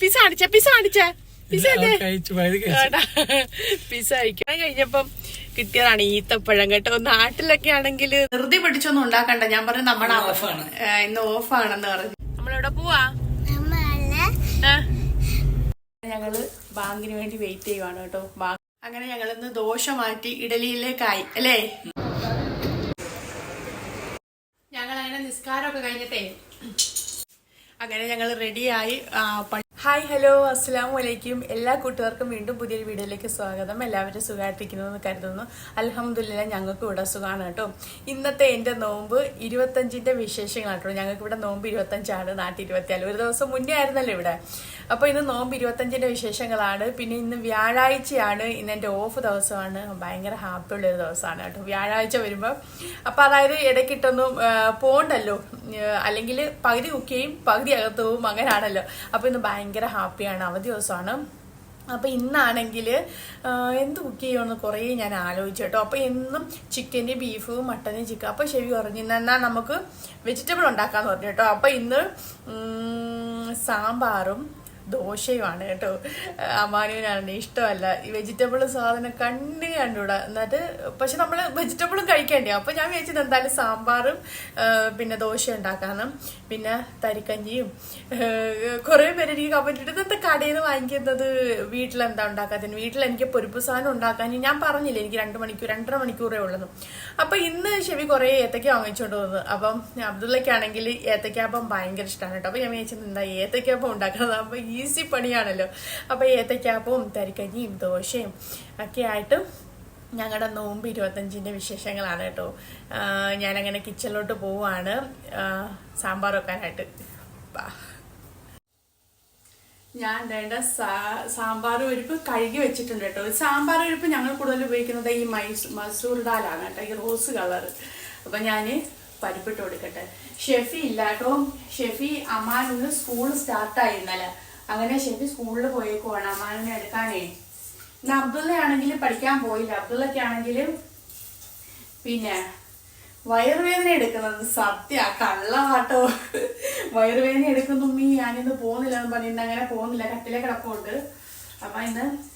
Pizza കാണിച്ച pizza കാണിച്ച. Pizza pizza കഴിക്കാൻ കഴിഞ്ഞപ്പം കിട്ടിയതാണ് ഈത്തപ്പഴം കേട്ടോ. നാട്ടിലൊക്കെ ആണെങ്കിൽ ധൃതി പിടിച്ചൊന്നും ഉണ്ടാക്കണ്ട. ഞാൻ പറഞ്ഞു നമ്മുടെ ഓഫാണ്. ഇന്ന് ഓഫാണെന്ന് പറഞ്ഞു. നമ്മളെവിടെ പോവാ? ഞങ്ങൾ ബാങ്കിന് വേണ്ടി വെയിറ്റ് ചെയ്യുവാണ് കേട്ടോ. അങ്ങനെ ഞങ്ങൾ ഇന്ന് ദോശ മാറ്റി ഇഡലിയിലേക്കായി അല്ലേ? ഞങ്ങൾ അങ്ങനെ നിസ്കാരമൊക്കെ കഴിഞ്ഞിട്ടേ അങ്ങനെ ഞങ്ങൾ റെഡിയായി ഹായ് ഹലോ അസ്സാം വലൈക്കും എല്ലാ കൂട്ടുകാർക്കും വീണ്ടും പുതിയൊരു വീഡിയോയിലേക്ക് സ്വാഗതം. എല്ലാവരും സുഖമായിട്ടിരിക്കുന്നതെന്ന് കരുതുന്നു. അലഹമുല്ല ഞങ്ങൾക്ക് ഇവിടെ സുഖമാണ് കേട്ടോ. ഇന്നത്തെ എന്റെ നോമ്പ് ഇരുപത്തഞ്ചിന്റെ വിശേഷങ്ങളാണ് കേട്ടോ. ഞങ്ങൾക്ക് ഇവിടെ നോമ്പ് ഇരുപത്തഞ്ചാണ് നാട്ടിൽ ഇരുപത്തിയാൽ ഒരു ദിവസം മുന്നേ ആയിരുന്നല്ലോ ഇവിടെ. അപ്പോൾ ഇന്ന് നോമ്പ് ഇരുപത്തഞ്ചിന്റെ വിശേഷങ്ങളാണ്. പിന്നെ ഇന്ന് വ്യാഴാഴ്ചയാണ്. ഇന്ന് എന്റെ ഓഫ് ദിവസമാണ്. ഭയങ്കര ഹാപ്പി ഉള്ള ഒരു ദിവസമാണ് കേട്ടോ. വ്യാഴാഴ്ച വരുമ്പോൾ അപ്പോൾ അതായത് ഇടയ്ക്കിട്ടൊന്നും പോണ്ടല്ലോ. അല്ലെങ്കിൽ പകുതി കുക്ക് ചെയ്യും പകുതി അകത്ത് പോവും അങ്ങനെയാണല്ലോ അപ്പോൾ ഇന്ന് ഭയങ്കര ഹാപ്പിയാണ് അവധി ദിവസമാണ്. അപ്പോൾ ഇന്നാണെങ്കിൽ എന്ത് കുക്ക് ചെയ്യുമെന്ന് കുറേ ഞാൻ ആലോചിച്ചു കേട്ടോ. അപ്പോൾ എന്നും ചിക്കന്റെ ബീഫ് മട്ടന് ചിക്കൻ അപ്പോൾ ശരി പറഞ്ഞു എന്നാൽ നമുക്ക് വെജിറ്റബിൾ ഉണ്ടാക്കാന്ന് പറഞ്ഞു കേട്ടോ. അപ്പോൾ ഇന്ന് സാമ്പാറും ദോശയുമാണ് കേട്ടോ. അമ്മാനുവിനാണ് ഇഷ്ടമല്ല. ഈ വെജിറ്റബിൾ സാധനം കണ്ണിന് കണ്ടുകൂടാ എന്നിട്ട് പക്ഷെ നമ്മൾ വെജിറ്റബിളും കഴിക്കണ്ടേ അപ്പൊ ഞാൻ വിചാരിച്ചത് എന്തായാലും സാമ്പാറും പിന്നെ ദോശ ഉണ്ടാക്കാനും പിന്നെ തരിക്കഞ്ഞിയും. കുറെ പേര് എനിക്ക് കമന്റ് ഇട്ടത് എന്താ കടയിൽ നിന്ന് വാങ്ങിക്കുന്നത്? വീട്ടിലെന്താ ഉണ്ടാക്കാത്തതിന് വീട്ടിൽ എനിക്ക് പൊരുപ്പ് സാധനം ഉണ്ടാക്കാൻ ഞാൻ പറഞ്ഞില്ല എനിക്ക് രണ്ട് മണിക്കൂർ രണ്ടര മണിക്കൂറേ ഉള്ളൂ അപ്പൊ ഇന്ന് ചെവി കുറെ ഏത്തക്ക വാങ്ങിച്ചുകൊണ്ട് വന്നത് അപ്പം അബ്ദുള്ളക്കാണെങ്കിൽ ഏത്തക്കാപ്പം ഭയങ്കര ഇഷ്ടമാണ് കേട്ടോ. അപ്പൊ ഞാൻ വിചാരിച്ചത് എന്താ ഏത്തക്കാപ്പം ഉണ്ടാക്കുന്നത് അപ്പൊ ഈസി പണിയാണല്ലോ. അപ്പൊ ഏത്തയ്ക്കാപ്പവും തരിക്കഞ്ഞിയും ദോശയും ഒക്കെ ആയിട്ട് ഞങ്ങളുടെ നോമ്പ് ഇരുപത്തഞ്ചിന്റെ വിശേഷങ്ങളാണ് കേട്ടോ. ഞാനങ്ങനെ കിച്ചണിലോട്ട് പോവാണ്. സാമ്പാർ വെക്കാനായിട്ട്. ഞാൻ വേണ്ട സാമ്പാർ പരിപ്പ് കഴുകി വെച്ചിട്ടുണ്ട് കേട്ടോ. സാമ്പാർ പരിപ്പ് ഞങ്ങൾ കൂടുതൽ ഉപയോഗിക്കുന്നത് ഈ മൈസൂ മസൂർ ഡാലാണ് കേട്ടോ. ഈ റോസ് കളർ അപ്പൊ ഞാൻ പരിപ്പിട്ട് കൊടുക്കട്ടെ. ഷെഫി ഇല്ല കേട്ടോ. ഷെഫി അമ്മാനൊന്ന് സ്കൂൾ സ്റ്റാർട്ടായി ഇന്നലെ. അങ്ങനെ ശരി സ്കൂളിൽ പോയേക്കുവാണ് അമ്മാനെ എടുക്കാനേ. ഇന്ന് അബ്ദുള്ള ആണെങ്കിൽ പഠിക്കാൻ പോയില്ല. അബ്ദുള്ളക്ക് ആണെങ്കിലും പിന്നെ വയറുവേദന എടുക്കുന്നത് സത്യ കള്ളവാട്ടോ. വയറുവേദന എടുക്കുന്നു ഉമ്മി ഞാനിന്ന് പോകുന്നില്ല എന്ന് പറഞ്ഞിട്ട് അങ്ങനെ പോകുന്നില്ല. കട്ടിലെ കിടപ്പുണ്ട്. അമ്മ ഇന്ന്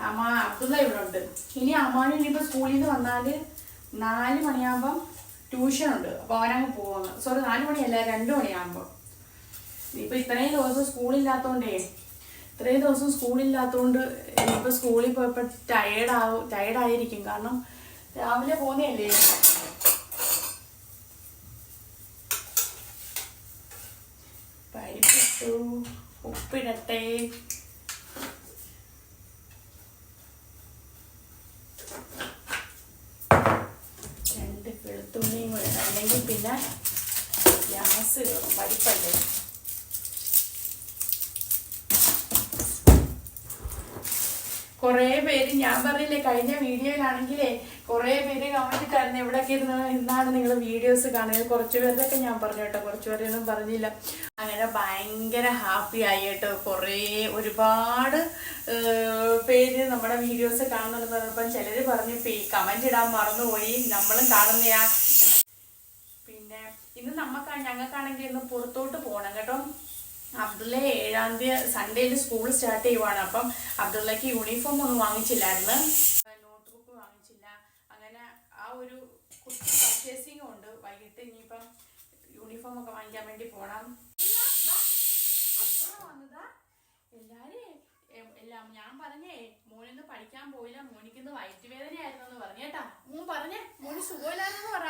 അമ്മ അബ്ദുള്ള ഇവിടെ ഉണ്ട്. ഇനി അമ്മാനും ഇനിയിപ്പോ സ്കൂളിൽ നിന്ന് വന്നാൽ നാല് മണിയാകുമ്പം ട്യൂഷൻ ഉണ്ട് അപ്പൊ അവനങ്ങ് പോകുന്നു സോറി നാല് മണിയല്ല രണ്ടു മണിയാകുമ്പോ ഇനിയിപ്പോ ഇത്രയും ദിവസം സ്കൂളില്ലാത്തോണ്ടേ ഇത്രയും ദിവസം സ്കൂളില്ലാത്തോണ്ട് ഇപ്പൊ സ്കൂളിൽ പോയപ്പോ ടയേർഡാവും ടയേർഡായിരിക്കും കാരണം രാവിലെ പോന്നെയല്ലേ പരിപ്പിട്ടു ഉപ്പിടട്ടെ. രണ്ട് വെളുത്തുള്ളിയും കൂടെ. അല്ലെങ്കിൽ പിന്നെ ഗ്യാസ് കയറും പരിപ്പല്ലേ? കുറേ പേര് ഞാൻ പറഞ്ഞില്ലേ കഴിഞ്ഞ വീഡിയോയിലാണെങ്കിലേ കുറേ പേര് കമന്റ് തരുന്ന എവിടെയൊക്കെ ഇരുന്ന് ഇന്നാണ് നിങ്ങൾ വീഡിയോസ് കാണുന്നത്. കുറച്ചു പേരുടെയൊക്കെ ഞാൻ പറഞ്ഞു കേട്ടോ കുറച്ച് പേരൊന്നും പറഞ്ഞില്ല. അങ്ങനെ ഭയങ്കര ഹാപ്പി ആയി കേട്ടോ. കുറേ ഒരുപാട് പേര് നമ്മുടെ വീഡിയോസ് കാണുന്നുണ്ടെന്ന് പറഞ്ഞപ്പം ചിലർ പറഞ്ഞു കമന്റ് ഇടാൻ മറന്നുപോയി നമ്മളും കാണുന്നയാ. പിന്നെ ഇന്ന് നമുക്ക് ഞങ്ങൾക്കാണെങ്കിൽ ഇന്ന് പുറത്തോട്ട് പോകണം കേട്ടോ. അബ്ദുള്ള ഏഴാം തീയതി സൺഡേയിൽ സ്കൂൾ സ്റ്റാർട്ട് ചെയ്യുവാണ്. അപ്പം അബ്ദുള്ളക്ക് യൂണിഫോം ഒന്നും വാങ്ങിച്ചില്ലായിരുന്നു. Note book വാങ്ങിച്ചില്ല. അങ്ങനെ ആ ഒരു പർച്ചേസിംഗ് ഉണ്ട്. വൈകിട്ട് ഇനിയിപ്പം യൂണിഫോം ഒക്കെ വാങ്ങിക്കാൻ വേണ്ടി പോണം. എല്ലാം ഞാൻ പറഞ്ഞേ മോനിന്ന് പഠിക്കാൻ പോയില്ല. മോനിക്കിന്ന് വയറ്റുവേദനയായിരുന്നു എന്ന് പറഞ്ഞേട്ടാ മോൻ പറഞ്ഞേ. മോന് സുഖമില്ലായിരുന്നു പറ.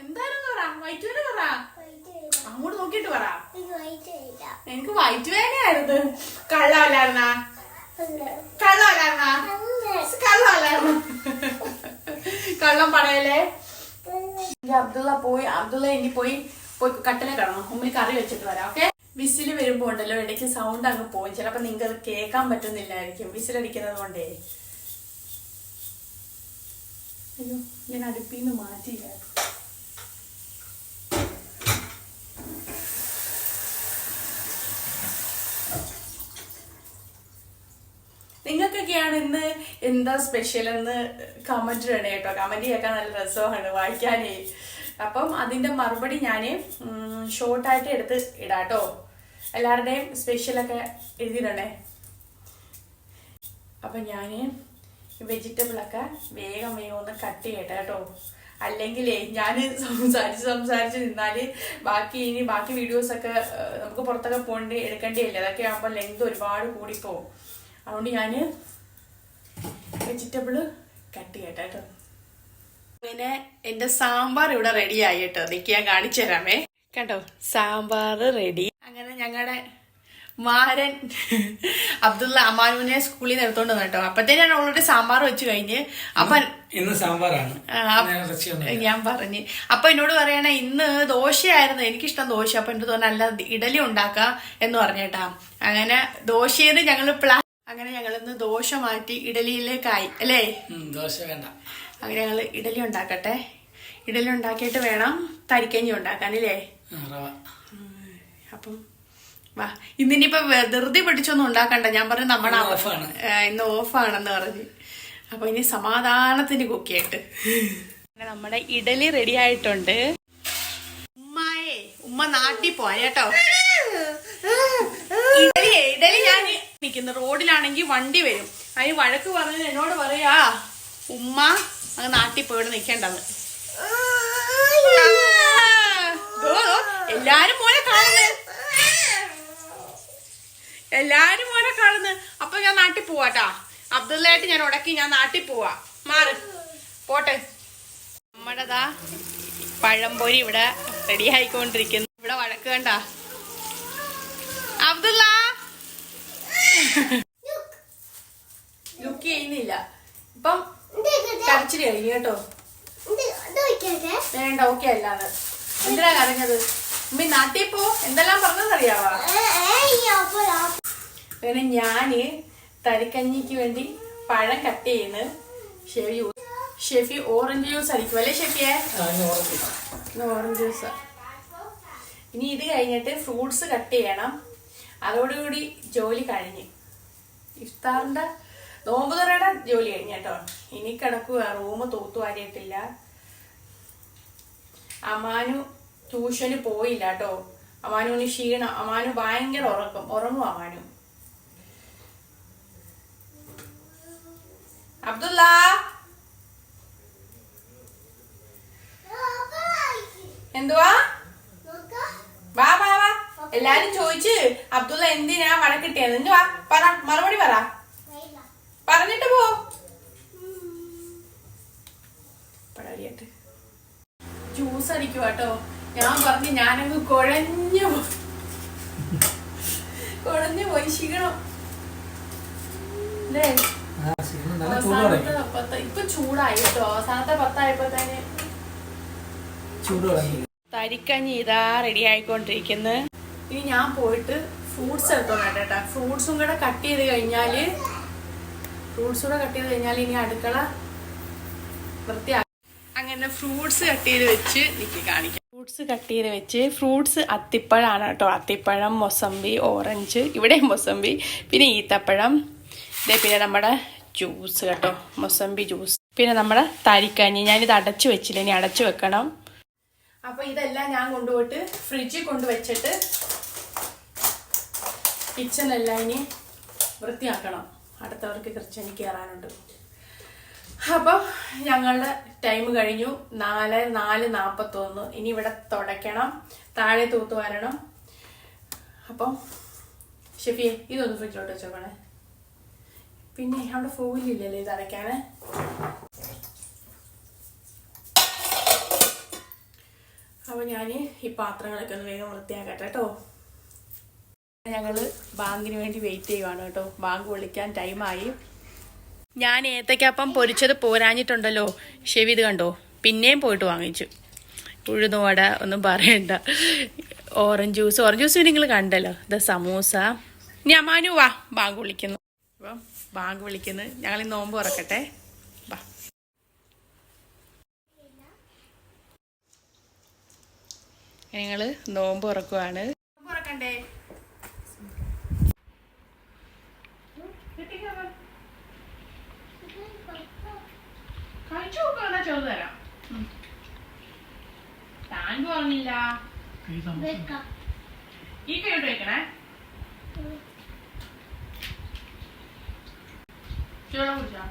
എന്തായിരുന്നു പറ? വയറ്റുവേദന പറ? അങ്ങോട്ട് നോക്കിയിട്ട് പറ. എനിക്ക് വയറ്റുവേദനയായിരുന്നു. കള്ളമല്ലായിരുന്നാ കള്ളമല്ലായിരുന്നാ കള്ളമല്ലായിരുന്ന കള്ളം പറയല്ലേ? ഇനി അബ്ദുള്ള പോയി. അബ്ദുള്ള ഇനി പോയി പോയി കട്ടിലെ കിടണം ഉമ്മിൽ കറി വെച്ചിട്ട് വരാം ഓക്കെ? വിസിൽ വരുമ്പോ ഉണ്ടല്ലോ ഇടയ്ക്ക് സൗണ്ട് അങ്ങ് പോയി ചിലപ്പോ നിങ്ങൾക്ക് അത് കേൾക്കാൻ പറ്റുന്നില്ലായിരിക്കും. വിസിലടിക്കുന്നത് കൊണ്ടേ. അയ്യോ ഞാൻ അടുപ്പിൽ നിന്ന് മാറ്റിയില്ല. നിങ്ങൾക്കൊക്കെയാണ് ഇന്ന്? എന്താ സ്പെഷ്യൽ എന്ന് കമന്റ് ഇടണേ കേട്ടോ. കമന്റ് കേൾക്കാൻ നല്ല രസമാണ് വായിക്കാനേ. അപ്പം അതിന്റെ മറുപടി ഞാൻ ഷോർട്ടായിട്ട് എടുത്ത് ഇടാട്ടോ. എല്ലാവരുടെയും സ്പെഷ്യലൊക്കെ എഴുതിയിടണേ. അപ്പം ഞാൻ വെജിറ്റബിളൊക്കെ വേഗം വേഗം ഒന്ന് കട്ട് ചെയ്യട്ടെ കേട്ടോ. അല്ലെങ്കിലേ ഞാൻ സംസാരിച്ച് സംസാരിച്ച് നിന്നാൽ ബാക്കി ഇനി ബാക്കി വീഡിയോസ് ഒക്കെ നമുക്ക് പുറത്തൊക്കെ പോകേണ്ടി എടുക്കേണ്ടിയല്ലേ അതൊക്കെ ആകുമ്പോൾ ലെങ്ത് ഒരുപാട് കൂടിപ്പോവും. അതുകൊണ്ട് ഞാൻ വെജിറ്റബിൾ കട്ട് ചെയ്യട്ടെ കേട്ടോ. അങ്ങനെ എന്റെ സാമ്പാർ ഇവിടെ റെഡി ആയിട്ടോ കേട്ടോ. നിക്ക് ഞാൻ കാണിച്ചു തരാമേ. കേട്ടോ സാമ്പാർ റെഡി അങ്ങനെ ഞങ്ങളുടെ മാരൻ അബ്ദുള്ള അമാനുവിനെ സ്കൂളിൽ നിന്ന് എടുത്തോണ്ട് വന്നു കേട്ടോ. അപ്പത്തേ ഞാൻ ഓൾറെഡി സാമ്പാർ വെച്ച് കഴിഞ്ഞ്. അപ്പൊ ഇന്ന് സാമ്പാറാണ്. ഞാൻ പറഞ്ഞ് ഞാൻ പറഞ്ഞു. അപ്പൊ എന്നോട് പറയണേ ഇന്ന് ദോശയായിരുന്നു. എനിക്കിഷ്ടം ദോശ. അപ്പൊ എന്റെ തോന്നുന്നു അല്ല ഇഡലി ഉണ്ടാക്കാം എന്ന് പറഞ്ഞേട്ടാ അങ്ങനെ ദോശയെന്ന് ഞങ്ങൾ പ്ലാ അങ്ങനെ ഞങ്ങൾ ഇന്ന് ദോശ മാറ്റി ഇഡലിയിലേക്കായി അല്ലേ? ദോശ വേണ്ട. അങ്ങനെ ഞങ്ങൾ ഇഡലി ഉണ്ടാക്കട്ടെ. ഇഡലി ഉണ്ടാക്കിയിട്ട് വേണം തരിക്കഞ്ഞി ഉണ്ടാക്കാൻ അല്ലേ അപ്പം വാ ഇന്നിനിപ്പോ വെറുതെ ധൃതി പിടിച്ചൊന്നും ഉണ്ടാക്കണ്ട. ഞാൻ പറഞ്ഞു നമ്മുടെ ഇന്ന് ഓഫാണ്. ഏ, ഇന്ന് ഓഫാണെന്ന് പറഞ്ഞു. അപ്പൊ ഇനി സമാധാനത്തിന് കുക്കിയായിട്ട് അങ്ങനെ നമ്മുടെ ഇഡലി റെഡി ആയിട്ടുണ്ട്. ഉമ്മായേ ഉമ്മ നാട്ടിൽ പോവാൻ കേട്ടോ. ഞാൻ റോഡിലാണെങ്കിൽ വണ്ടി വരും. അതിന് വഴക്ക് പറഞ്ഞത് എന്നോട് പറയാ ഉമ്മ അങ്ങ് നാട്ടിൽ പോയിട്ട് നിൽക്കേണ്ടത്. എല്ലാരും മോനെ കാണുന്നു. എല്ലാരും മോനെ കാണുന്നു. അപ്പൊ ഞാൻ നാട്ടിൽ പോവാട്ടാ. അബ്ദുള്ളായിട്ട് ഞാൻ ഉടക്കി ഞാൻ നാട്ടിൽ പോവാ. മാറ്. പോട്ടെ. നമ്മുടെതാ പഴംപൊരി ഇവിടെ റെഡി ആയിക്കൊണ്ടിരിക്കുന്നു. ഇവിടെ വഴക്ക് കണ്ട. അബ്ദുള്ള. ലുക്ക് ചെയ്യുന്നില്ല. ഇപ്പം കരച്ചിൽ കഴിഞ്ഞു കേട്ടോ. വേണ്ട ഓക്കെ അല്ലാതെ. എന്തിനാ കരഞ്ഞത്? ഉമ്മി നാട്ടിൽ പോ. എന്തെല്ലാം പറഞ്ഞതറിയാവാ അങ്ങനെ ഞാൻ തരിക്കഞ്ഞിക്ക് വേണ്ടി പഴം കട്ട് ചെയ്യുന്നു ഷെഫി ഷെഫി ഓറഞ്ച് ജ്യൂസ് അടിക്കും. അല്ലേ ഷെഫിയെ? ഓറഞ്ച് ജ്യൂസ് ഇനി ഇത് കഴിഞ്ഞിട്ട് ഫ്രൂട്ട്സ് കട്ട് ചെയ്യണം. അതോടുകൂടി ജോലി കഴിഞ്ഞ്. ഇഫ്താറിന്റെ നോമ്പ് തുറയുടെ ജോലി കഴിഞ്ഞ കേട്ടോ. ഇനി കിടക്കുക റൂം തൂത്തുവാരിയിട്ടില്ല അമാനു ട്യൂഷന് പോയില്ല കേട്ടോ. അമാനുവിന് ക്ഷീണം. അമാനു ഭയങ്കര ഉറക്കം. ഉറങ്ങും അമാനു? അബ്ദുള്ള എന്തുവാ? എല്ലാരും ചോദിച്ച് അബ്ദുള്ള എന്തിനാ വഴക്കിട്ടിയത് ഇങ്ങ് വാ പറ മറുപടി പറ. പറഞ്ഞിട്ട് പോ. ജ്യൂസ് അടിക്കുക കേട്ടോ ഞാൻ പറഞ്ഞു ഞാനങ്ങ് കുഴഞ്ഞു കൊഴഞ്ഞു കുഴഞ്ഞു പോയി ക്ഷീണം. അല്ലേ? ഇപ്പൊ ചൂടായി കേട്ടോ അവസാനത്തെ പത്തായപ്പോ തന്നെ തരിക്കഞ്ഞി ഇതാ റെഡി ആയിക്കൊണ്ടിരിക്കുന്നു. ഇനി ഞാൻ പോയിട്ട് ഫ്രൂട്ട്സ് എടുത്തോണ്ട് കേട്ടോ. ഫ്രൂട്ട്സും കൂടെ കട്ട് ചെയ്ത് കഴിഞ്ഞാൽ ഫ്രൂട്ട്സ് കൂടെ കട്ട് ചെയ്ത് കഴിഞ്ഞാൽ ഇനി അടുക്കള വൃത്തിയാക്കി അങ്ങനെ ഫ്രൂട്ട്സ് കട്ട് ചെയ്ത് വെച്ച് എനിക്ക് കാണിക്കാം. ഫ്രൂട്ട്സ് കട്ട് ചെയ്ത് വെച്ച് ഫ്രൂട്ട്സ് അത്തിപ്പഴമാണ് കേട്ടോ. അത്തിപ്പഴം മൊസമ്പി ഓറഞ്ച് ഇവിടെ മൊസമ്പി പിന്നെ ഈത്തപ്പഴം. ഇതേ പിന്നെ നമ്മുടെ ജ്യൂസ് കേട്ടോ. മൊസമ്പി ജ്യൂസ് പിന്നെ നമ്മുടെ തരിക്കഞ്ഞി. ഞാനിത് അടച്ചു വെച്ചില്ല. ഇനി അടച്ചു വെക്കണം. അപ്പോൾ ഇതെല്ലാം ഞാൻ കൊണ്ടുപോയിട്ട് ഫ്രിഡ്ജിൽ കൊണ്ടുവച്ചിട്ട് കിച്ചണെല്ലാം ഇനി വൃത്തിയാക്കണം. അടുത്തവർക്ക് കിച്ചണിൽ കയറാനുണ്ട് അപ്പം ഞങ്ങളുടെ ടൈം കഴിഞ്ഞു. നാല് നാല് നാൽപ്പത്തൊന്ന് ഇനി ഇവിടെ തുടയ്ക്കണം. താഴെ തൂത്ത് വരണം. അപ്പം ഷെഫിയെ ഇതൊന്ന് ഫ്രിഡ്ജിലോട്ട് വെച്ചോക്കണേ. പിന്നെ അവിടെ ഫോയിലില്ലല്ലേ ഇത് അടയ്ക്കാനേ അപ്പോൾ ഞാൻ ഈ പാത്രങ്ങളൊക്കെ ഒന്ന് വേഗം വൃത്തിയാക്കട്ടെ കേട്ടോ. ഞങ്ങൾ ബാങ്കിന് വേണ്ടി വെയിറ്റ് ചെയ്യുവാണ് കേട്ടോ. ബാങ്ക് വിളിക്കാൻ ടൈമായി ഞാൻ ഏത്തക്കപ്പം പൊരിച്ചത് പോരാഞ്ഞിട്ടുണ്ടല്ലോ. ഷെവി ഇത് കണ്ടോ? പിന്നെയും പോയിട്ട് വാങ്ങിച്ചു. ഉഴുന്നുവട ഒന്നും പറയണ്ട. ഓറഞ്ച് ജ്യൂസ് ഓറഞ്ച് ജ്യൂസ് നിങ്ങൾ കണ്ടല്ലോ. ഇത് സമൂസ. ഇനി വാ ബാങ്ക് വിളിക്കുന്നു. അപ്പം ബാങ്ക് വിളിക്കുന്നു. ഞങ്ങൾ ഈ നോമ്പ് തുറക്കട്ടെ. വാ. ഞങ്ങൾ നോമ്പ് തുറക്കുവാണ്. നോമ്പ് തുറക്കണ്ടേ കഴിച്ചു നോക്കുക ചോറ് തരാം. താൻ പറഞ്ഞില്ല. ഈ കൈയോട്ട് വെക്കണേ. ചൂളം കുടിച്ചാ?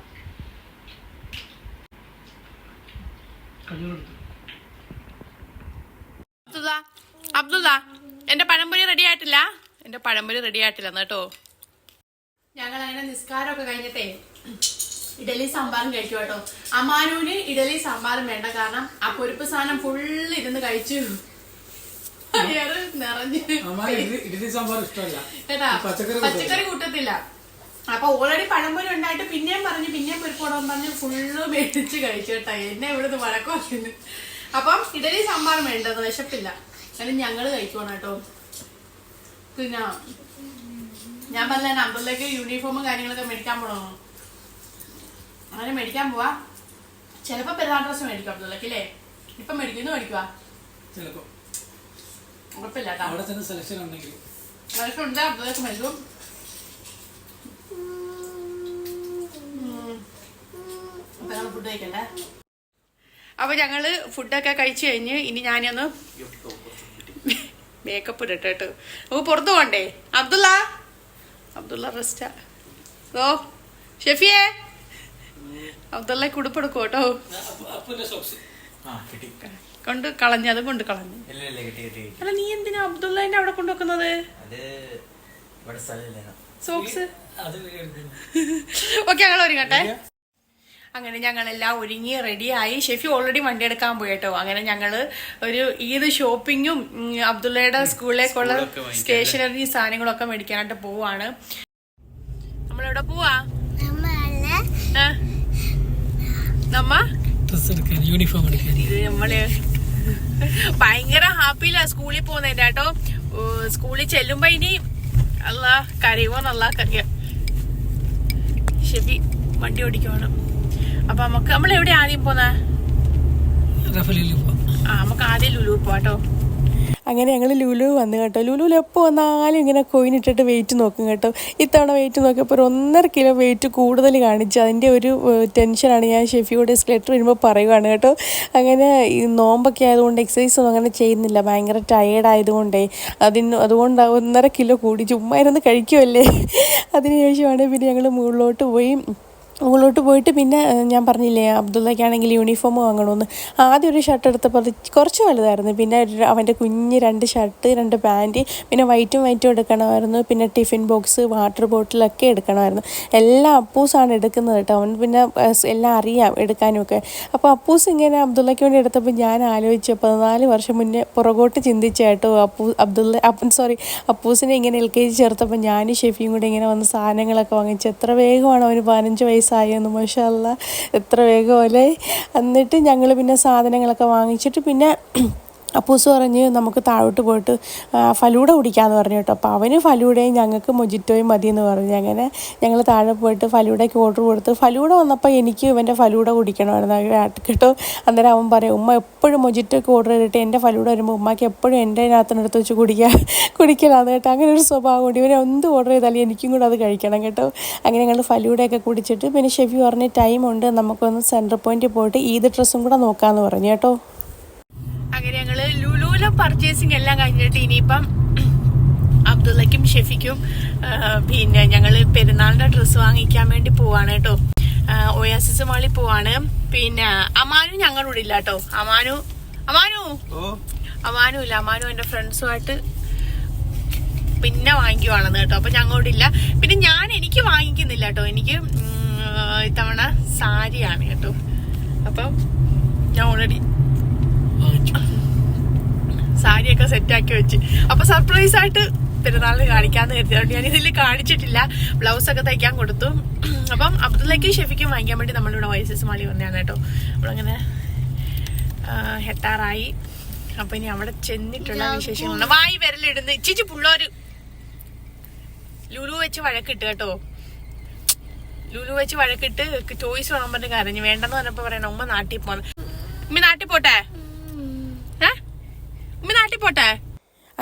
അബ്ദുള്ള അബ്ദുള്ള എന്റെ പഴംപൊരി റെഡി ആയിട്ടില്ല. എന്റെ പഴംപൊരി റെഡി ആയിട്ടില്ല കേട്ടോ. ഞങ്ങൾ അങ്ങനെ നിസ്കാരമൊക്കെ കഴിഞ്ഞിട്ടേ ഇഡലി സാമ്പാറും കഴിക്കും കേട്ടോ. അമാനൂന് ഇഡലി സാമ്പാറും വേണ്ട. കാരണം ആ പൊരുപ്പ് സാധനം ഫുള്ള് ഇരുന്ന് കഴിച്ചു നിറഞ്ഞ് സാമ്പാർ ഇഷ്ടമല്ല. കേട്ടാ പച്ചക്കറി കൂട്ടത്തില്ല. അപ്പൊ ഓൾറെഡി പഴംപൊരി ഉണ്ടായിട്ട് പിന്നെയും പറഞ്ഞു പിന്നെയും പൊരുപ്പോടാന്ന് പറഞ്ഞു ഫുള്ള് മേടിച്ച് കഴിച്ചു കേട്ടാ. എന്നെ ഇവിടുന്ന് വഴക്കുറക്കുന്നു. അപ്പം ഇഡലി സാമ്പാർ വേണ്ടത് വിശപ്പില്ല. കാരണം ഞങ്ങൾ കഴിക്കണം കേട്ടോ. പിന്നെ ഞാൻ പറഞ്ഞ നമ്പറിലേക്ക് യൂണിഫോമും കാര്യങ്ങളൊക്കെ മേടിക്കാൻ പോണോ? അങ്ങനെ മേടിക്കാൻ പോവാ. ചിലപ്പോ പെരുന്നാൾ ഡ്രസ് മേടിക്കും അബ്ദുള്ളക്ക് അല്ലേ ഇപ്പൊ മേടിക്കുന്നു മേടിക്കുവാ? ചിലപ്പോ. ഉറപ്പില്ല അവിടെ തന്നെ സെലക്ഷൻ ഉണ്ടെങ്കിൽ. ഉണ്ട്. അബ്ദുള്ളക്ക് മേടിക്കും. അപ്പൊ ഞങ്ങൾ ഫുഡ് കഴിക്കണ്ടേ? അപ്പൊ ഞങ്ങൾ ഫുഡൊക്കെ കഴിച്ചു കഴിഞ്ഞ് ഇനി ഞാനൊന്ന് മേക്കപ്പ് ഇടട്ടെ കേട്ടോ. നമുക്ക് പുറത്തു പോണ്ടേ അബ്ദുള്ള? അബ്ദുള്ള റെസ്റ്റാ ഓ ഷെഫിയെ? അബ്ദുള്ള കുടുപ്പെടുക്കും കേട്ടോ അപ്പന്റെ സോക്സ് ആ കിട്ടി. കൊണ്ട് കളഞ്ഞു അത് കൊണ്ട് കളഞ്ഞു. ഇല്ല ഇല്ല കിട്ടി കിട്ടി കിട്ടി. അല്ല നീ എന്തിനാ അബ്ദുള്ള അവിടെ കൊണ്ടുവെക്കുന്നത്? സോക്സ്. ഓക്കെ ഞങ്ങൾ ഒരുങ്ങട്ടെ. അങ്ങനെ ഞങ്ങളെല്ലാം ഒരുങ്ങി റെഡിയായി ഷെഫി ഓൾറെഡി വണ്ടി എടുക്കാൻ പോയി കേട്ടോ. അങ്ങനെ ഞങ്ങൾ ഒരു ഈദ് ഷോപ്പിങ്ങും അബ്ദുള്ളയുടെ സ്കൂളിലേക്കുള്ള സ്റ്റേഷനറി സാധനങ്ങളൊക്കെ മേടിക്കാനായിട്ട് പോവാണ്. നമ്മളെവിടെ പോവാ? നമ്മ? ഡ്രസ് എടുക്കാൻ യൂണിഫോം എടുക്കാൻ. നമ്മൾ ഭയങ്കര ഹാപ്പിയില്ല സ്കൂളിൽ പോകുന്നതിന്റെ കേട്ടോ. സ്കൂളിൽ ചെല്ലുമ്പോ ഇനി അല്ല കരയുമോന്നല്ല കറിയാം. ഷെഫി വണ്ടി ഓടിക്കുവാണ് അപ്പൊ നമുക്ക് നമ്മൾ എവിടെ ആദ്യം പോന്നെ? നമുക്ക് ആദ്യം ലുലു പോവാട്ടോ. അങ്ങനെ ഞങ്ങൾ ലുലു വന്നു കേട്ടോ. ലുലുവിൽ എപ്പോൾ വന്നാലും ഇങ്ങനെ കോയിൻ ഇട്ടിട്ട് വെയിറ്റ് നോക്കും കേട്ടോ. ഇത്തവണ വെയിറ്റ് നോക്കിയപ്പോൾ ഒരു ഒന്നര കിലോ വെയിറ്റ് കൂടുതൽ കാണിച്ചു അതിന്റെ ഒരു ടെൻഷനാണ് ഞാൻ ഷെഫിയോട് സ്ലെറ്റർ വരുമ്പോൾ പറയുവാണ് കേട്ടോ. അങ്ങനെ ഈ നോമ്പൊക്കെ ആയതുകൊണ്ട് എക്സസൈസ് ഒന്നും അങ്ങനെ ചെയ്യുന്നില്ല. ഭയങ്കര ടയേർഡ് ആയതുകൊണ്ടേ അതിന് അതുകൊണ്ട് ഒന്നര കിലോ കൂടി ചുമ്മാ ഇരുന്ന് കഴിക്കുമല്ലേ അതിനുശേഷമാണ് പിന്നെ ഞങ്ങൾ മുകളിലോട്ട് പോയി. മുകളിലോട്ട് പോയിട്ട് പിന്നെ ഞാൻ പറഞ്ഞില്ലേ അബ്ദുള്ളക്കാണെങ്കിൽ യൂണിഫോം വാങ്ങണമെന്ന് ആദ്യം ഒരു ഷർട്ട് എടുത്തപ്പോൾ കുറച്ച് വലുതായിരുന്നു. പിന്നെ അവന്റെ കുഞ്ഞ് രണ്ട് ഷർട്ട് രണ്ട് പാന്റ് പിന്നെ വൈറ്റും വൈറ്റും എടുക്കണമായിരുന്നു. പിന്നെ ടിഫിൻ ബോക്സ് വാട്ടർ ബോട്ടിലൊക്കെ എടുക്കണമായിരുന്നു. എല്ലാം അപ്പൂസാണ് എടുക്കുന്നത് കേട്ടോ. അവൻ പിന്നെ എല്ലാം അറിയാം എടുക്കാനുമൊക്കെ അപ്പോൾ അപ്പൂസ് ഇങ്ങനെ അബ്ദുള്ളയ്ക്ക് വേണ്ടി എടുത്തപ്പോൾ ഞാൻ ആലോചിച്ചു പതിനാല് വർഷം മുന്നേ പുറകോട്ട് ചിന്തിച്ച കേട്ടോ അപ്പൂ അബ്ദുള്ള അപ്പൻ സോറി അപ്പൂസിനെ ഇങ്ങനെ എൽ കെ ജി ചേർത്തപ്പോൾ ഞാനും ഷെഫിയും കൂടെ ഇങ്ങനെ വന്ന് സാധനങ്ങളൊക്കെ വാങ്ങിച്ചു എത്ര വേഗമാണ് അവന് പതിനഞ്ച് വയസ്സായെന്ന് മാഷല്ല എത്ര വേഗമല്ലേ എന്നിട്ട് ഞങ്ങൾ പിന്നെ സാധനങ്ങളൊക്കെ വാങ്ങിച്ചിട്ട് പിന്നെ അപ്പൂസ് പറഞ്ഞ് നമുക്ക് താഴോട്ട് പോയിട്ട് ഫലൂട കുടിക്കാമെന്ന് പറഞ്ഞു കേട്ടോ. അപ്പോൾ അവന് ഫലൂടയും ഞങ്ങൾക്ക് മൊജിറ്റോയും മതി എന്ന് പറഞ്ഞു. അങ്ങനെ ഞങ്ങൾ താഴെ പോയിട്ട് ഫലൂടയ്ക്ക് ഓർഡർ കൊടുത്ത് ഫലൂഡ വന്നപ്പോൾ എനിക്ക് ഇവന്റെ ഫലൂട കുടിക്കണമായിരുന്നു. കേട്ടോ അന്നേരം അവൻ പറയും ഉമ്മ എപ്പോഴും മൊജിറ്റോയ്ക്ക് ഓർഡർ ചെയ്തിട്ട് എന്റെ ഫലൂഡ വരുമ്പോൾ ഉമ്മയ്ക്ക് എപ്പോഴും എന്റെ അതിനകത്തിനടുത്ത് വെച്ച് കുടിക്കാൻ കുടിക്കലാന്ന് കേട്ടോ. അങ്ങനെ ഒരു സ്വഭാവം കൊണ്ട് ഇവനെ എന്ത് ഓർഡർ ചെയ്താലും എനിക്കും കൂടെ അത് കഴിക്കണം കേട്ടോ. അങ്ങനെ ഞങ്ങൾ ഫലൂഡയൊക്കെ കുടിച്ചിട്ട് പിന്നെ ഷെഫി പറഞ്ഞ് ടൈമുണ്ട് നമുക്കൊന്ന് സെന്റർ പോയിന്റ് പോയിട്ട് ഈദ് ഡ്രസ്സും കൂടെ നോക്കാമെന്ന് പറഞ്ഞു കേട്ടോ. അങ്ങനെ ഞങ്ങൾ ലുലുവിലെ പർച്ചേസിങ് എല്ലാം കഴിഞ്ഞിട്ട് ഇനിയിപ്പം അബ്ദുള്ളയ്ക്കും ഷെഫിക്കും പിന്നെ ഞങ്ങൾ പെരുന്നാളിന്റെ ഡ്രസ്സ് വാങ്ങിക്കാൻ വേണ്ടി പോവാണ് കേട്ടോ. ഒയാസിസ് മാളിൽ പോവാണ്. പിന്നെ അമാനു ഞങ്ങളുടെ ഇല്ല കേട്ടോ. അമാനു അമാനു? ഓ. അമാനു ഇല്ല. അമാനു എന്റെ ഫ്രണ്ട്സുമായിട്ട് പിന്നെ വാങ്ങിക്കുവാണെന്ന് കേട്ടോ. അപ്പൊ ഞങ്ങളോടില്ല പിന്നെ ഞാൻ എനിക്ക് വാങ്ങിക്കുന്നില്ല കേട്ടോ. എനിക്ക് ഇത്തവണ സാരിയാണ് കേട്ടോ. അപ്പം ഞാൻ ഓൾറെഡി വാങ്ങിച്ചു സാരിയൊക്കെ സെറ്റാക്കി വെച്ച്. അപ്പൊ സർപ്രൈസ് ആയിട്ട് പെരുന്നാളിന് കാണിക്കാന്ന് കരുതിയതുകൊണ്ട് ഞാൻ ഇതിൽ കാണിച്ചിട്ടില്ല. ബ്ലൗസ് ഒക്കെ തയ്ക്കാൻ കൊടുത്തു. അപ്പം അബ്ദുള്ളയ്ക്ക് ഷെഫിക്കും വാങ്ങിക്കാൻ വേണ്ടി നമ്മളിവിടെ വൈസസ് മാളി വന്നതാണ് കേട്ടോ. നമ്മളങ്ങനെ ഹെട്ടാറായി. അപ്പൊ ഇനി അവിടെ ചെന്നിട്ടുള്ള വിശേഷങ്ങൾ വായി വിരലിടുന്ന. ഇച്ചിച്ച് പുള്ളോര് ലുലു വെച്ച് വഴക്കിട്ട് കേട്ടോ. ലുലു വെച്ച് വഴക്കിട്ട് ചോയ്സ് വേണം പറഞ്ഞ് കരഞ്ഞു വേണ്ടെന്ന് പറഞ്ഞപ്പോ പറയണ ഉമ്മ നാട്ടിൽ പോന്ന്. ഉമ്മ നാട്ടിൽ പോട്ടെ? ഉമ്മ നാട്ടിൽ പോട്ടെ?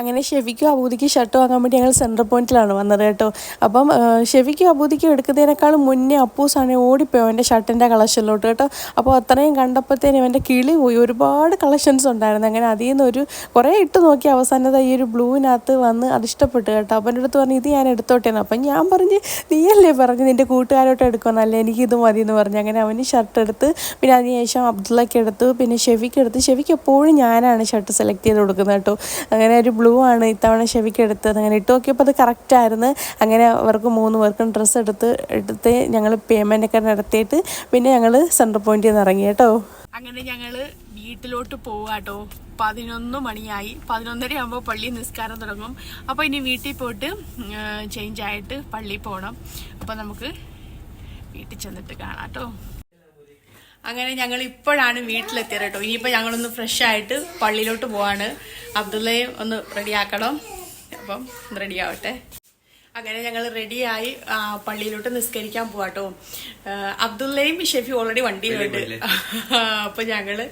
അങ്ങനെ ഷെവിക്കും അബൂദിക്കും ഷർട്ട് വാങ്ങാൻ വേണ്ടി ഞങ്ങൾ സെന്റർ പോയിന്റിലാണ് വന്നത് കേട്ടോ. അപ്പം ഷെവിക്കും അബൂദിക്കും എടുക്കുന്നതിനേക്കാളും മുന്നേ അപ്പൂസാണ് ഓടിപ്പോയി അവന്റെ ഷർട്ടിന്റെ കളക്ഷനിലോട്ട് കേട്ടോ. അപ്പോൾ അത്രയും കണ്ടപ്പോഴത്തേനും അവന്റെ കിളി പോയി. ഒരുപാട് കളക്ഷൻസ് ഉണ്ടായിരുന്നു. അങ്ങനെ അതിൽ നിന്ന് ഒരു കുറേ ഇട്ട് നോക്കി അവസാനത ഈ ഒരു ബ്ലൂവിനകത്ത് വന്ന് അത് ഇഷ്ടപ്പെട്ടു കേട്ടോ. അപ്പം എന്റെ അടുത്ത് പറഞ്ഞു ഇത് ഞാൻ എടുത്തോട്ടേന്ന് അപ്പം ഞാൻ പറഞ്ഞ് നീയല്ലേ പറഞ്ഞു നിന്റെ കൂട്ടുകാരോട്ട് എടുക്കുമെന്നല്ലേ എനിക്ക് ഇത് മതി എന്ന് പറഞ്ഞു. അങ്ങനെ അവന് ഷർട്ട് എടുത്ത് പിന്നെ അതിനുശേഷം ശേഷം എടുത്തു പിന്നെ ഷെവിക്ക് എടുത്ത്. ഷെവിക്ക് എപ്പോഴും ഞാനാണ് ഷർട്ട് സെലക്ട് ചെയ്ത് കൊടുക്കുന്നത് കേട്ടോ. അങ്ങനെ ഒരു ബ്ലൂ ആണ് ഇത്തവണ ഷെവിക്ക് എടുത്തത്. അങ്ങനെ ഇട്ട് നോക്കിയപ്പോൾ അത് കറക്റ്റായിരുന്നു അങ്ങനെ അവർക്ക് മൂന്ന് പേർക്കും ഡ്രസ്സ് എടുത്ത് എടുത്ത് ഞങ്ങൾ പേയ്മെന്റ് ഒക്കെ നടത്തിയിട്ട് പിന്നെ ഞങ്ങൾ സെൻട്രൽ പോയിന്റിൽ നിന്ന് ഇറങ്ങി കേട്ടോ. അങ്ങനെ ഞങ്ങൾ വീട്ടിലോട്ട് പോവാട്ടോ പതിനൊന്ന് മണിയായി. പതിനൊന്നര ആകുമ്പോൾ പള്ളി നിസ്കാരം തുടങ്ങും. അപ്പോൾ ഇനി വീട്ടിൽ പോയിട്ട് ചേഞ്ച് ആയിട്ട് പള്ളിയിൽ പോകണം അപ്പോൾ നമുക്ക് വീട്ടിൽ ചെന്നിട്ട് കാണാം കേട്ടോ അങ്ങനെ ഞങ്ങൾ ഇപ്പോഴാണ് വീട്ടിലെത്തിയത് കേട്ടോ. ഇനിയിപ്പോൾ ഞങ്ങളൊന്ന് ഫ്രഷ് ആയിട്ട് പള്ളിയിലോട്ട് പോവാണ്. അബ്ദുള്ളയെ ഒന്ന് റെഡി ആക്കണം. അപ്പം റെഡി ആവട്ടെ. അങ്ങനെ ഞങ്ങൾ റെഡിയായി പള്ളിയിലോട്ട് നിസ്കരിക്കാൻ പോവാട്ടോ അബ്ദുള്ളയും ഷെഫി ഓൾറെഡി വണ്ടിയിലുണ്ട് അപ്പം ഞങ്ങൾ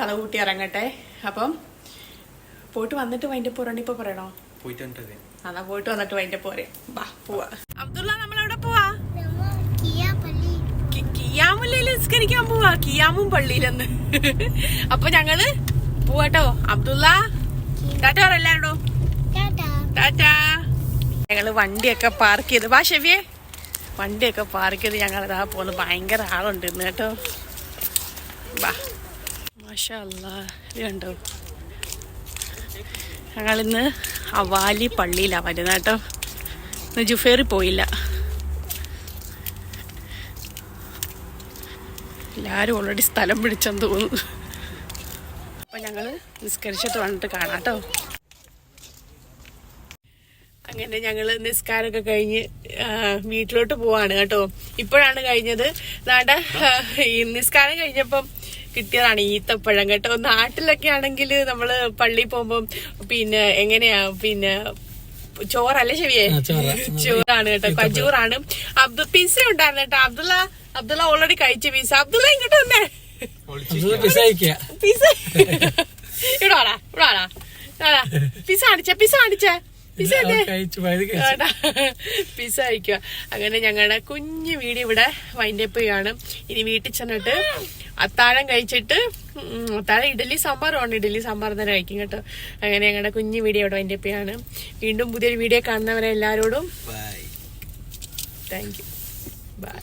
കഥ കൂട്ടി ഇറങ്ങട്ടെ. അപ്പം പോയിട്ട് വന്നിട്ട് വൈന്റെ പോരാണ് ഇപ്പോൾ പറയണോ? അതാ പോയിട്ട് വന്നിട്ട് വൈന്റെ പോരെ ബാ പോവാ. അബ്ദുള്ള നമ്മളെവിടെ പോവാ കി- കിയാമുല്ലയിൽ നിസ്കരിക്കാൻ പോവാ കിയാമും പള്ളിയിലെന്ന്. അപ്പൊ ഞങ്ങൾ പോവാട്ടോ. അബ്ദുള്ള ടാറ്റ പറ ടാറ്റാ. ടാറ്റാ. ഞങ്ങൾ വണ്ടിയൊക്കെ പാർക്ക് ചെയ്ത് വാ ഷെവിയെ വണ്ടിയൊക്കെ പാർക്ക് ചെയ്ത് ഞങ്ങൾ ഇതാ പോന്ന്. ഭയങ്കര ആളുണ്ട് ഇന്ന് കേട്ടോ. വാ. മാഷാ അല്ലാ ഇത് കണ്ടോ? ഞങ്ങളിന്ന് അവാലി പള്ളിയിലാണ് വരുന്നത് കേട്ടോ. ഇന്ന് ജുഫേറി പോയില്ല. എല്ലാവരും ഓൾറെഡി സ്ഥലം പിടിച്ചെന്ന് തോന്നുന്നു. അപ്പൊ ഞങ്ങൾ നിസ്കരിച്ചിട്ട് വന്നിട്ട് കാണാം കേട്ടോ. അങ്ങനെ ഞങ്ങൾ നിസ്കാരമൊക്കെ കഴിഞ്ഞ് വീട്ടിലോട്ട് പോവാണ് കേട്ടോ. ഇപ്പോഴാണ് കഴിഞ്ഞത്. നാട ഈ നിസ്കാരം കഴിഞ്ഞപ്പം കിട്ടിയതാണ് ഈത്തപ്പഴം കേട്ടോ. നാട്ടിലൊക്കെ ആണെങ്കിൽ നമ്മൾ പള്ളിയിൽ പോകുമ്പം പിന്നെ എങ്ങനെയാ പിന്നെ ചോറല്ലേ ശരിയേ. ചോറാണ് കേട്ടോ കജൂറാണ് അബ്ദുൽ പിസ ഉണ്ടായിരുന്നു കേട്ടോ. അബ്ദുള്ള അബ്ദുള്ള ഓൾറെഡി കഴിച്ച പിസ അബ്ദുള്ള ഇങ്ങോട്ട് വന്നേ. പിസ ഇടാടാ ഇടാടാ ഇടാടാ പിസ അടിച്ച പിസ അടിച്ച പിസ പിസ അയക്കുക അങ്ങനെ ഞങ്ങളുടെ കുഞ്ഞു വീട് ഇവിടെ വൈൻഡപ്പ് ചെയ്യാണ്. ഇനി വീട്ടിൽ ചെന്നിട്ട് അത്താഴം കഴിച്ചിട്ട് അത്താഴം ഇഡലി സാമ്പാറുമാണ് ഇഡലി സാമ്പാർ തന്നെ കഴിക്കും കേട്ടോ. അങ്ങനെ ഞങ്ങളുടെ കുഞ്ഞു വീഡിയോ ഇവിടെ വൈൻഡപ്പ് ചെയ്യാണ്. വീണ്ടും പുതിയൊരു വീഡിയോ കാണുന്നവരെ എല്ലാവരോടും ബൈ താങ്ക് യു ബൈ